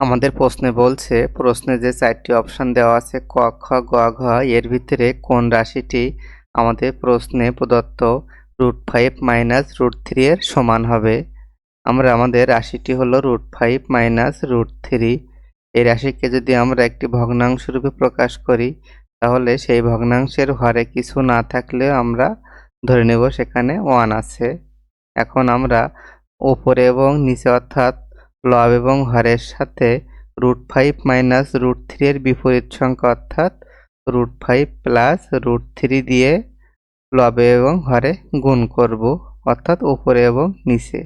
আমাদের প্রশ্নে বলছে, প্রশ্নে যে চারটি অপশান দেওয়া আছে, ক, খ, গ, ঘ, এর ভিতরে কোন রাশিটি আমাদের প্রশ্নে প্রদত্ত root five minus root three এর সমান হবে? আমরা, আমাদের রাশিটি হলো root five minus root three এই রাশিকে যদি আমরা একটি ভগ্নাংশ রূপে প্রকাশ করি, তাহলে সেই ভগ্নাংশের হরে কিছু না থাকলেও আমরা ধরে নেব সেখানে ওয়ান আছে। এখন আমরা ওপরে এবং নিচে অর্থাৎ লব এবং হরের সাথে root five minus root three এর বিপরীত সংখ্যা অর্থাৎ root five plus root three দিয়ে লবে এবং হরে গুণ করব, অর্থাৎ উপরে এবং নিচে।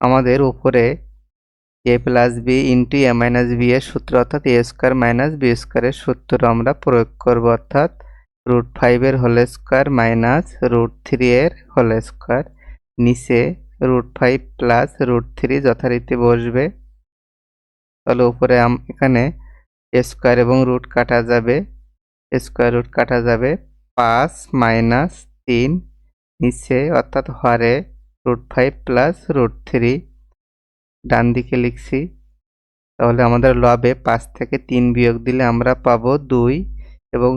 আমাদের উপরে A plus B into A minus B এর সূত্র অর্থাৎ এ স্কোয়ার মাইনাস বি স্কোয়ারের সূত্র আমরা প্রয়োগ করব, অর্থাৎ রুট ফাইভের whole square minus root three এর হোল স্কোয়ার নিচে root five plus root three যথারীতি বসবে। তাহলে উপরে এখানে স্কোয়ার এবং রুট কাটা যাবে। স্কোয়ার রুট কাটা যাবে পাঁচ মাইনাস তিন নিচে, অর্থাৎ হরে root five plus root three ডান দিকে লিখছি। তাহলে আমাদের লবে পাঁচ থেকে তিন বিয়োগ দিলে আমরা পাবো দুই এবং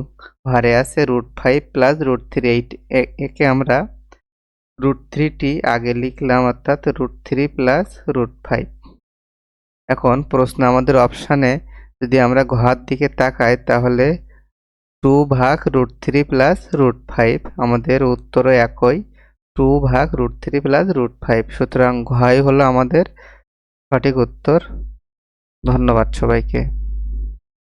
ঘরে আছে root five plus root three eight একে আমরা রুট থ্রিটি আগে লিখলাম, অর্থাৎ root three plus root five এখন প্রশ্ন আমাদের অপশানে, যদি আমরা ঘর দিকে তাকাই, তাহলে টু ভাগ root three plus root five আমাদের উত্তরও একই টু ভাগ root three plus root five সুতরাং ঘয় হলো আমাদের সঠিক উত্তর। ধন্যবাদ সবাইকে।